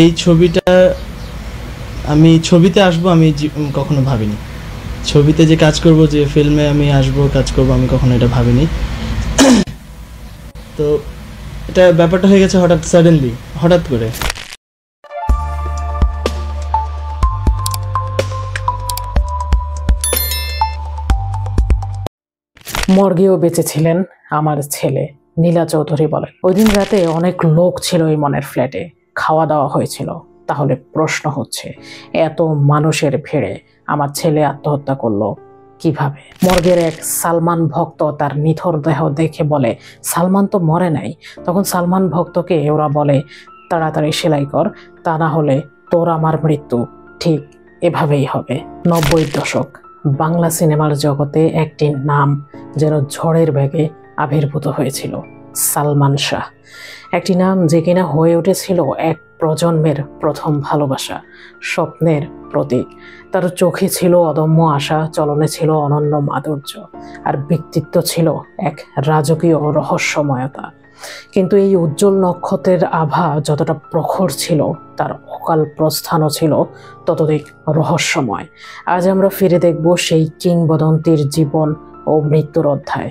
এই ছবিটা আমি, ছবিতে আসব আমি কখনো ভাবিনি। ছবিতে যে কাজ করব, যে ফিল্মে আমি আসব, কাজ করব, আমি কখনো এটা ভাবিনি। তো এটা ব্যাপারটা হয়ে গেছে হঠাৎ সাডেনলি হঠাৎ করে। মর্গেও বেঁচেছিলেন আমার ছেলে, নীলা চৌধুরী বলেন। ওই দিন রাতে অনেক লোক ছিল এই মনের ফ্ল্যাটে। খাওয়া দাওয়া হয়েছিল। তাহলে প্রশ্ন হচ্ছে, এত মানুষের ভিড়ে আমার ছেলে আত্মহত্যা করল কীভাবে? মর্গের এক সালমান ভক্ত তার নিথর দেহ দেখে বলে, সালমান তো মরে নাই। তখন সালমান ভক্তকে ওরা বলে, তাড়াতাড়ি সেলাই কর, তা না হলে তোর আমার মৃত্যু ঠিক এভাবেই হবে। নব্বই দশক, বাংলা সিনেমার জগতে একটি নাম যেন ঝড়ের ব্যাগে আবির্ভূত হয়েছিল। সালমান শাহ। একটি নাম যে কিনা হয়ে উঠেছিল এক প্রজন্মের প্রথম ভালোবাসা, স্বপ্নের প্রতীক। তার চোখে ছিল অদম্য আশা, চলনে ছিল অনন্য মাধুর্য, আর ব্যক্তিত্ব ছিল এক রাজকীয় রহস্যময়তা। কিন্তু এই উজ্জ্বল নক্ষত্রের আভা যতটা প্রখর ছিল, তার অকাল প্রস্থানও ছিল ততদিক রহস্যময়। আজ আমরা ফিরে দেখব সেই কিংবদন্তির জীবন ও মৃত্যুর অধ্যায়।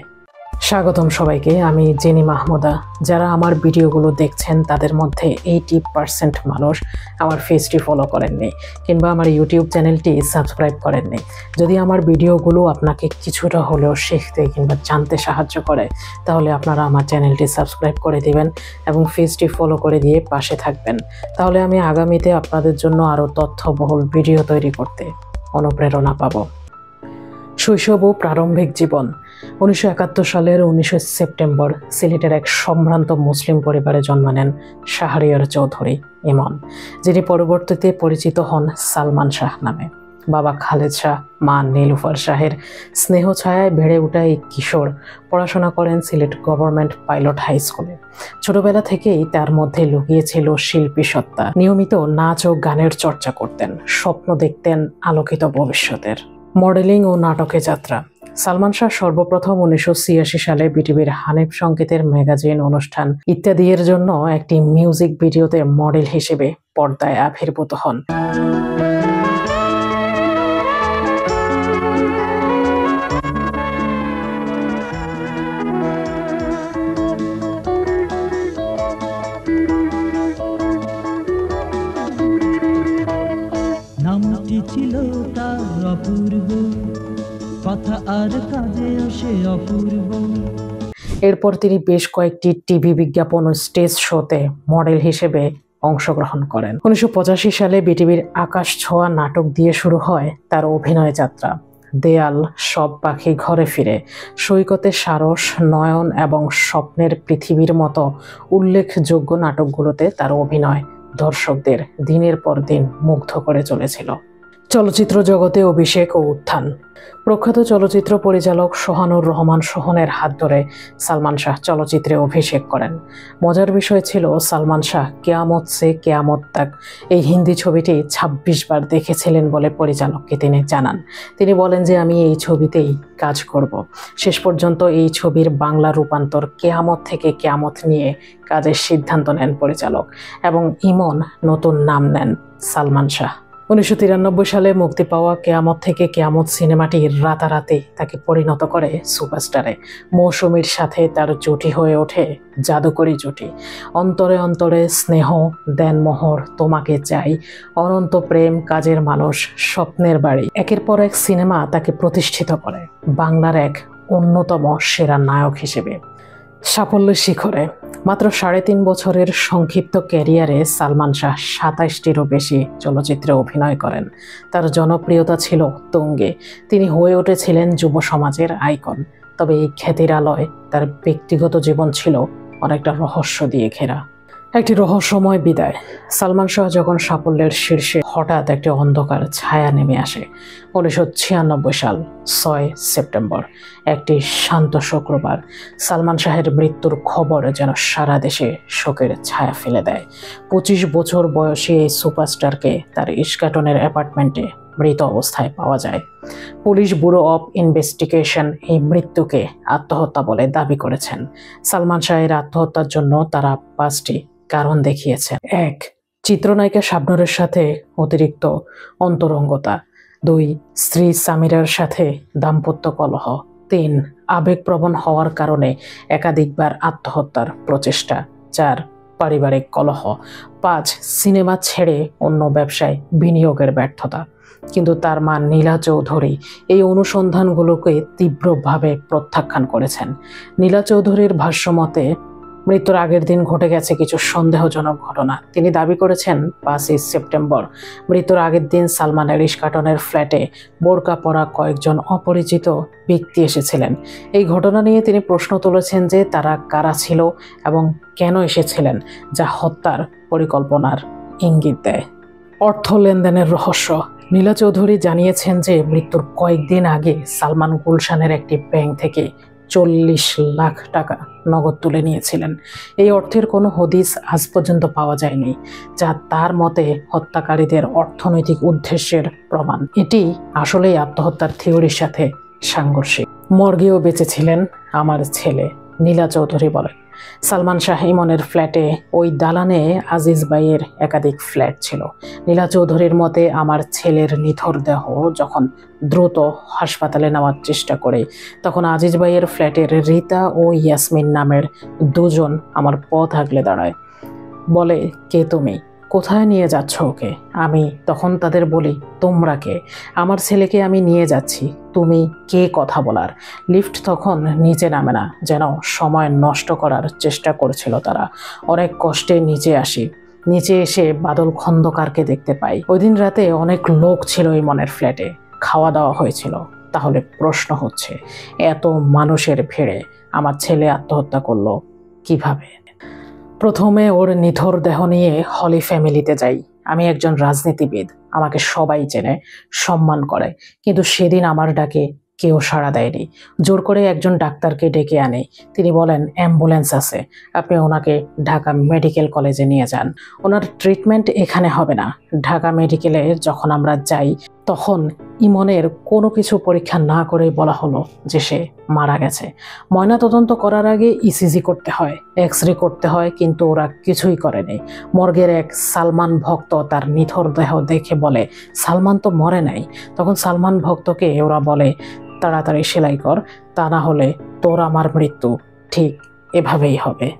স্বাগতম সবাইকে। আমি জেনি মাহমুদা। যারা আমার ভিডিওগুলো দেখছেন, তাদের মধ্যে এইটি পার্সেন্ট মানুষ আমার ফেসটি ফলো করেননি কিংবা আমার ইউটিউব চ্যানেলটি সাবস্ক্রাইব করেননি। যদি আমার ভিডিওগুলো আপনাকে কিছুটা হলেও শিখতে কিংবা জানতে সাহায্য করে, তাহলে আপনারা আমার চ্যানেলটি সাবস্ক্রাইব করে দিবেন এবং ফেসটি ফলো করে দিয়ে পাশে থাকবেন। তাহলে আমি আগামীতে আপনাদের জন্য আরও তথ্যবহুল ভিডিও তৈরি করতে অনুপ্রেরণা পাব। শৈশব ও প্রারম্ভিক জীবন। উনিশশো একাত্তর সালের উনিশে সেপ্টেম্বর সিলেটের এক সম্ভ্রান্ত মুসলিম পরিবারে জন্ম নেন শাহরিয়ার চৌধুরী ইমন, যিনি পরবর্তীতে পরিচিত হন সালমান শাহ নামে। বাবা খালেদ শাহ, মা নীলুফার শাহের স্নেহ ছায়ায় বেড়ে ওঠা এই কিশোর পড়াশোনা করেন সিলেট গভর্নমেন্ট পাইলট হাই স্কুলে। ছোটবেলা থেকেই তার মধ্যে লুকিয়েছিল শিল্পী সত্তা। নিয়মিত নাচ ও গানের চর্চা করতেন, স্বপ্ন দেখতেন আলোকিত ভবিষ্যতের। মডেলিং ও নাটকে যাত্রা। সালমান শাহ সর্বপ্রথম উনিশশো ছিয়াশি সালে বিটিভির হানিফ সংকেতের ম্যাগাজিন অনুষ্ঠান ইত্যাদি এর জন্য একটি মিউজিক ভিডিওতে মডেল হিসেবে পর্দায় আবির্ভূত হন। এরপর তিনি বেশ কয়েকটি টিভি বিজ্ঞাপন ও স্টেজ শোতে মডেল হিসেবে অংশগ্রহণ করেন। উনিশশো পঁচাশি সালে বিটিভির আকাশ ছোঁয়া নাটক দিয়ে শুরু হয় তার অভিনয় যাত্রা। দেয়াল, সব পাখি ঘরে ফিরে, সৈকতে সারস, নয়ন এবং স্বপ্নের পৃথিবীর মতো উল্লেখযোগ্য নাটকগুলোতে তার অভিনয় দর্শকদের দিনের পর দিন মুগ্ধ করে চলেছিল। চলচ্চিত্র জগতে অভিষেক ও উত্থান। প্রখ্যাত চলচ্চিত্র পরিচালক সোহানুর রহমান সোহনের হাত ধরে সালমান শাহ চলচ্চিত্রে অভিষেক করেন। মজার বিষয় ছিল, সালমান শাহ কেয়ামত সে কেয়ামত তাক, এই হিন্দি ছবিটি ২৬ বার দেখেছিলেন বলে পরিচালককে তিনি জানান। তিনি বলেন যে, আমি এই ছবিতেই কাজ করব। শেষ পর্যন্ত এই ছবির বাংলা রূপান্তর কেয়ামত থেকে কেয়ামত নিয়ে কাজের সিদ্ধান্ত নেন পরিচালক এবং ইমন নতুন নাম নেন সালমান শাহ। উনিশশো তিরানব্বই সালে মুক্তি পাওয়া কেয়ামত থেকে কেয়ামত সিনেমাটি রাতারাতি তাকে পরিণত করে সুপারস্টারে। মৌসুমীর সাথে তার জুটি হয়ে ওঠে জাদুকরী জুটি। অন্তরে অন্তরে স্নেহ, দেনমোহর, তোমাকে চাই, অনন্ত প্রেম, কাজের মানুষ স্বপ্নের বাড়ি। একের পর এক সিনেমা তাকে প্রতিষ্ঠিত করে। বাংলার এক অন্যতম সেরা নায়ক হিসেবে। সাফল্যের শিখরে। মাত্র সাড়ে তিন বছরের সংক্ষিপ্ত ক্যারিয়ারে সালমান শাহ সাতাইশটিরও বেশি চলচ্চিত্রে অভিনয় করেন। তার জনপ্রিয়তা ছিল তুঙ্গে। তিনি হয়ে উঠেছিলেন যুব সমাজের আইকন। তবে এই খ্যাতির আলয় তার ব্যক্তিগত জীবন ছিল অনেকটা রহস্য দিয়ে ঘেরা। একটি রহস্যময় বিদায়। সালমান শাহ যখন সাফল্যের শীর্ষে হঠাৎ একটি অন্ধকার ছায়া নেমে আসে, উনিশশো ছিয়ানব্বই সাল, ছয় সেপ্টেম্বর, একটি শান্ত শুক্রবার। সালমান শাহের মৃত্যুর খবর যেন সারা দেশে শোকের ছায়া ফেলে দেয়। পঁচিশ বছর বয়সী এই সুপারস্টারকে তার ইস্কাটনের অ্যাপার্টমেন্টে মৃত অবস্থায় পাওয়া যায়। পুলিশ ব্যুরো অফ ইনভেস্টিগেশন এই মৃত্যুকে আত্মহত্যা বলে দাবি করেছেন। সালমান শাহের আত্মহত্যার জন্য তারা পাঁচটি কারণ দেখিয়েছেন এক, চিত্রনায়িকা শাবনুরের সাথে অতিরিক্ত অন্তরঙ্গতা। দুই, স্ত্রী সামিরার সাথে দাম্পত্য কলহ। তিন, আবেগপ্রবণ হওয়ার কারণে একাধিকবার আত্মহত্যার প্রচেষ্টা। চার, পারিবারিক কলহ। পাঁচ, সিনেমা ছেড়ে অন্য ব্যবসায় বিনিয়োগের ব্যর্থতা। কিন্তু তার মা নীলা চৌধুরী এই অনুসন্ধানগুলোকে তীব্রভাবে প্রত্যাখ্যান করেছেন। নীলা চৌধুরীর ভাষ্যমতে মৃত্যুর আগের দিন ঘটে গেছে কিছু সন্দেহজনক ঘটনা। তিনি দাবি করেছেন, পাঁচই সেপ্টেম্বর, মৃত্যুর আগের দিন সালমান এলিশ কাটনের ফ্ল্যাটে বোরকা পরা কয়েকজন অপরিচিত ব্যক্তি এসেছিলেন। এই ঘটনা নিয়ে তিনি প্রশ্ন তুলেছেন যে তারা কারা ছিল এবং কেন এসেছিলেন, যা হত্যার পরিকল্পনার ইঙ্গিত দেয়। অর্থ লেনদেনের রহস্য। নীলা চৌধুরী জানিয়েছেন যে মৃত্যুর কয়েকদিন আগে সালমান গুলশানের একটি ব্যাংক থেকে চল্লিশ লাখ টাকা নগদ তুলে নিয়েছিলেন। এই অর্থের কোনো হদিস আজ পর্যন্ত পাওয়া যায়নি, যা তার মতে হত্যাকারীদের অর্থনৈতিক উদ্দেশ্যের প্রমাণ। এটি আসলেই আত্মহত্যার থিওরির সাথে সাংঘর্ষিক। মর্গেও বেঁচেছিলেন আমার ছেলে নীলা চৌধুরী বলেন। সালমান শাহ ইমনের ফ্ল্যাটে ওই দালানে আজিজ ভাইয়ের একাধিক ফ্ল্যাট ছিল। নীলা চৌধুরীর মতে আমার ছেলের নিথর দেহ যখন দ্রুত হাসপাতালে নেওয়ার চেষ্টা করে, তখন আজিজ ভাইয়ের ফ্ল্যাটের রীতা ও ইয়াসমিন নামের দুজন আমার পথ আগলে দাঁড়ায়। বলে, কে তুমি? কোথায় নিয়ে যাচ্ছ ওকে? আমি তখন তাদের বলি, তোমরা কে? আমার ছেলেকে আমি নিয়ে যাচ্ছি। তুমি কে কথা বলার? লিফট তখন নিচে নামে না, যেন সময় নষ্ট করার চেষ্টা করছিল তারা। অনেক কষ্টে নিচে আসি। নিচে এসে বাদল খন্দকারকে দেখতে পাই। ওই দিন রাতে অনেক লোক ছিল এই মনের ফ্ল্যাটে। খাওয়া দাওয়া হয়েছিল। তাহলে প্রশ্ন হচ্ছে, এত মানুষের ভিড়ে আমার ছেলে আত্মহত্যা করল কীভাবে? প্রথমে ওর নিথর দেহ নিয়ে হলি ফ্যামিলিতে যাই। আমি একজন রাজনীতিবিদ, আমাকে সবাই চেনে, সম্মান করে। কিন্তু সেদিন আমার ডাকে কেউ সাড়া দেয়নি। জোর করে একজন ডাক্তারকে ডেকে আনে। তিনি বলেন, অ্যাম্বুলেন্স আছে। আপনি ওনাকে ঢাকা মেডিকেল কলেজে নিয়ে যান। ওনার ট্রিটমেন্ট এখানে হবে না। ঢাকা মেডিকেলে যখন আমরা যাই তখন ইমনের কোনো কিছু পরীক্ষা না করেই বলা হলো যে সে মারা গেছে। ময়নাতদন্ত করার আগে ইসিজি করতে হয় এক্স রে করতে হয়, কিন্তু ওরা কিছুই করেনি। মর্গের এক সালমান ভক্ত তার নিথর দেহ দেখে বলে, সালমান তো মরে নাই। তখন সালমান ভক্তকে ওরা বলে, তাড়াতাড়ি সেলাই কর, তা না হলে তোর আমার মৃত্যু ঠিক এভাবেই হবে।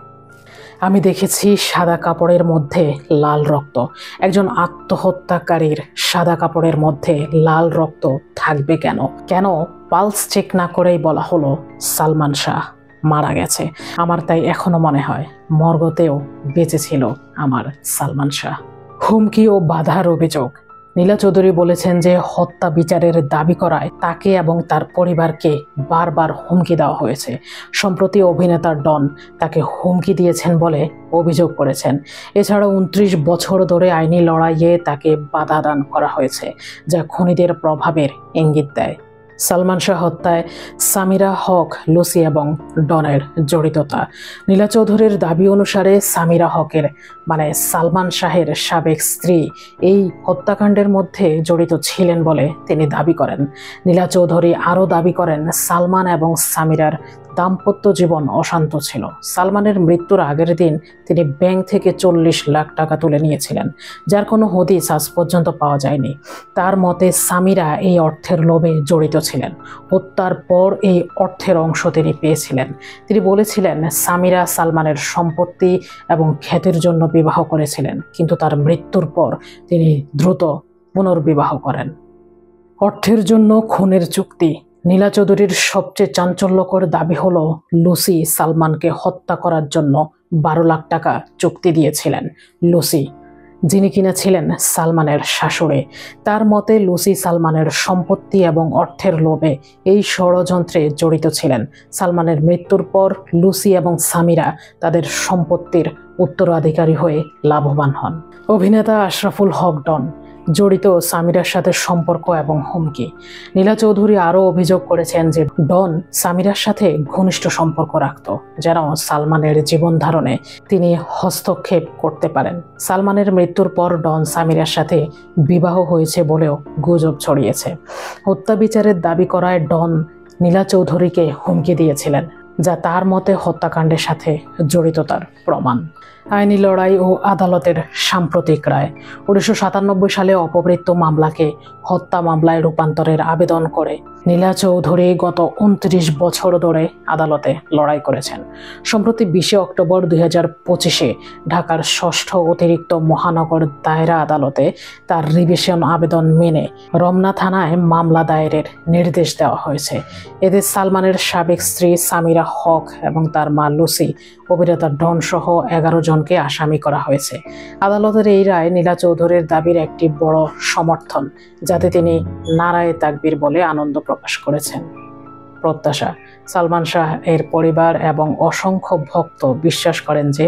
আমি দেখেছি সাদা কাপড়ের মধ্যে লাল রক্ত। একজন আত্মহত্যাকারীর সাদা কাপড়ের মধ্যে লাল রক্ত থাকবে কেন? কেন? পালস চেক না করেই বলা হলো সালমান শাহ মারা গেছে। আমার তাই এখনও মনে হয় মর্গতেও বেঁচে ছিল আমার সালমান শাহ। হুমকি ও বাধার অভিযোগ নীলা চৌধুরী বলেছেন যে হত্যা বিচারের দাবি করায় তাকে এবং তার পরিবারকে বারবার হুমকি দেওয়া হয়েছে। সম্প্রতি অভিনেতা ডন তাকে হুমকি দিয়েছেন বলে অভিযোগ করেছেন। এছাড়া উনত্রিশ বছর ধরে আইনি লড়াইয়ে তাকে বাধা দান করা হয়েছে, যা খনিদের প্রভাবের ইঙ্গিত দেয়। সালমান শাহ হত্যায় সামিরা হক, লুসি এবং ডনের জড়িততা। নীলা চৌধুরীর দাবি অনুসারে সামিরা হকের মানে সালমান শাহের সাবেক স্ত্রী, এই হত্যাকাণ্ডের মধ্যে জড়িত ছিলেন বলে তিনি দাবি করেন। নীলা চৌধুরী আরও দাবি করেন, সালমান এবং সামিরার দাম্পত্য জীবন অশান্ত ছিল। সালমানের মৃত্যুর আগের দিন তিনি ব্যাংক থেকে চল্লিশ লাখ টাকা তুলে নিয়েছিলেন, যার কোনো হদিস আজ পর্যন্ত পাওয়া যায়নি। তার মতে, সামিরা এই অর্থের লোভে জড়িত ছিলেন। হত্যার পর এই অর্থের অংশ তিনি পেয়েছিলেন। তিনি বলেছিলেন, সামিরা সালমানের সম্পত্তি এবং খ্যাতির জন্য বিবাহ করেছিলেন, কিন্তু তার মৃত্যুর পর তিনি দ্রুত পুনর্বিবাহ করেন। অর্থের জন্য খুনের চুক্তি নীলা চৌধুরীর সবচেয়ে চাঞ্চল্যকর দাবি হল লুসি সালমানকে হত্যা করার জন্য বারো লাখ টাকা চুক্তি দিয়েছিলেন লুসি, যিনি কিনা ছিলেন সালমানের শাশুড়ি। তার মতে, লুসি সালমানের সম্পত্তি এবং অর্থের লোভে এই ষড়যন্ত্রে জড়িত ছিলেন। সালমানের মৃত্যুর পর লুসি এবং সামিরা তাদের সম্পত্তির উত্তরাধিকারী হয়ে লাভবান হন। অভিনেতা আশরাফুল হক ডন। জড়িত সামিরার সাথে সম্পর্ক এবং হুমকি। নীলা চৌধুরী আরও অভিযোগ করেছেন যে ডন সামিরার সাথে ঘনিষ্ঠ সম্পর্ক রাখত, যেন সালমানের জীবন ধারণে তিনি হস্তক্ষেপ করতে পারেন। সালমানের মৃত্যুর পর ডন সামিরার সাথে বিবাহ হয়েছে বলেও গুজব ছড়িয়েছে। হত্যা বিচারের দাবি করায় ডন নীলা চৌধুরীকে হুমকি দিয়েছিলেন, যা তার মতে হত্যাকাণ্ডের সাথে জড়িততার প্রমাণ। আইনি লড়াই ও আদালতের সাম্প্রতিক রায়। উনিশশো সাতানব্বই সালে অপমৃত্যু মামলাকে হত্যা মামলায় রূপান্তরের আবেদন করে নীলা চৌধুরী গত উনত্রিশ বছর ধরে আদালতে লড়াই করেছেন। সম্প্রতি বিশে অক্টোবর দুই পঁচিশে ঢাকার ষষ্ঠ অতিরিক্ত মহানগর দায়রা আদালতে তার রিভিশন আবেদন মেনে রমনা থানায় মামলা দায়েরের নির্দেশ দেওয়া হয়েছে। এতে সালমানের সাবেক স্ত্রী সামিরা হক এবং তার মা লুসি, অভিনেতা ডন সহ এগারো জনকে আসামি করা হয়েছে। আদালতের এই রায় নীলা চৌধুরীর দাবির একটি বড় সমর্থন, যাতে তিনি নারায় তাকবীর বলে আনন্দ প্রকাশ করেছেন। প্রত্যাশা, সালমান শাহ এর পরিবার এবং অসংখ্য ভক্ত বিশ্বাস করেন যে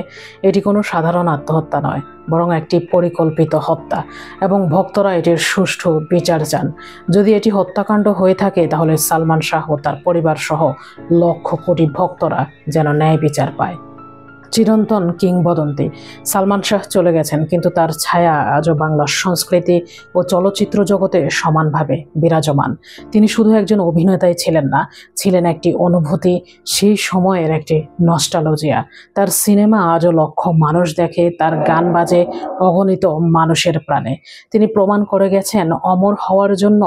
এটি কোনো সাধারণ আত্মহত্যা নয়, বরং একটি পরিকল্পিত হত্যা, এবং ভক্তরা এটির সুষ্ঠু বিচার চান। যদি এটি হত্যাকাণ্ড হয়ে থাকে, তাহলে সালমান শাহ ও তার পরিবার সহ লক্ষ কোটি ভক্তরা যেন ন্যায় বিচার পায়। চিরন্তন কিংবদন্তি। সালমান শাহ চলে গেছেন, কিন্তু তার ছায়া আজও বাংলার সংস্কৃতি ও চলচ্চিত্র জগতে সমানভাবে বিরাজমান। তিনি শুধু একজন অভিনেতাই ছিলেন না, ছিলেন একটি অনুভূতি, সেই সময়ের একটি নস্টালজিয়া। তার সিনেমা আজও লক্ষ মানুষ দেখে, তার গান বাজে অগণিত মানুষের প্রাণে। তিনি প্রমাণ করে গেছেন, অমর হওয়ার জন্য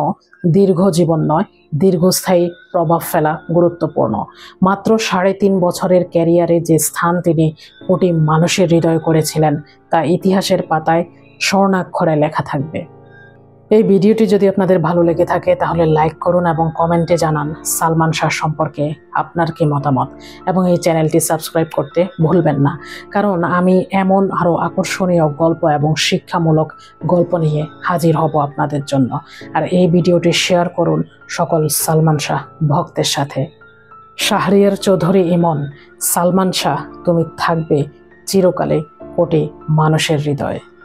দীর্ঘ জীবন নয়, দীর্ঘস্থায়ী প্রভাব ফেলা গুরুত্বপূর্ণ। মাত্র সাড়ে তিন বছরের ক্যারিয়ারে যে স্থান তিনি কোটি মানুষের হৃদয় করেছিলেন, তা ইতিহাসের পাতায় স্বর্ণাক্ষরে লেখা থাকবে। এই ভিডিওটি যদি আপনাদের ভালো লেগে থাকে, তাহলে লাইক করুন এবং কমেন্টে জানান সালমান শাহ সম্পর্কে আপনার কি মতামত। এবং এই চ্যানেলটি সাবস্ক্রাইব করতে ভুলবেন না। কারণ আমি এমন আরও আকর্ষণীয় গল্প এবং শিক্ষামূলক গল্প নিয়ে হাজির হব আপনাদের জন্য। আর এই ভিডিওটি শেয়ার করুন সকল সালমান শাহ ভক্তের সাথে। শাহরিয়ার চৌধুরী ইমন, সালমান শাহ, তুমি থাকবে চিরকালে কোটি মানুষের হৃদয়ে।